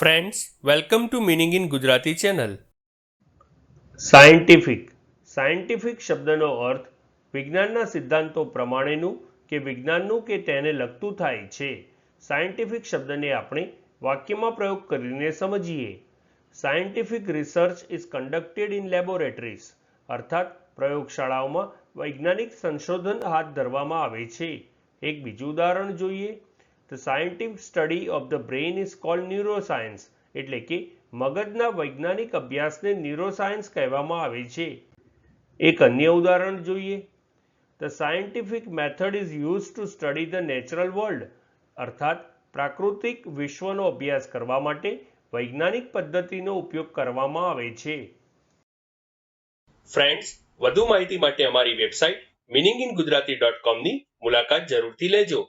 Friends welcome to meaning in Gujarati channel scientific scientific શબ્દનો અર્થ વિજ્ઞાનના સિદ્ધાંતો પ્રમાણેનું કે વિજ્ઞાનનું કે તેને લગતું થાય છે. સાયન્ટિફિક શબ્દને આપણે વાક્યમાં પ્રયોગ કરીને સમજીએ. Scientific research is conducted in laboratories અર્થાત પ્રયોગશાળાઓમાં વૈજ્ઞાનિક સંશોધન હાથ ધરવામાં આવે છે. એક બીજું ઉદાહરણ જોઈએ. The scientific study of the brain is called neuroscience એટલે કે મગજના વૈજ્ઞાનિક અભ્યાસને ન્યુરોસાયન્સ કહેવામાં આવે છે. એક અન્ય ઉદાહરણ જોઈએ. The scientific method is use to study the natural world અર્થાત પ્રાકૃતિક વિશ્વનો અભ્યાસ કરવા માટે વૈજ્ઞાનિક પદ્ધતિનો ઉપયોગ કરવામાં આવે છે. ફ્રેન્ડ્સ વધુ માહિતી માટે અમારી website meaning in Gujarati dot કોમની મુલાકાત જરૂરથી લેજો.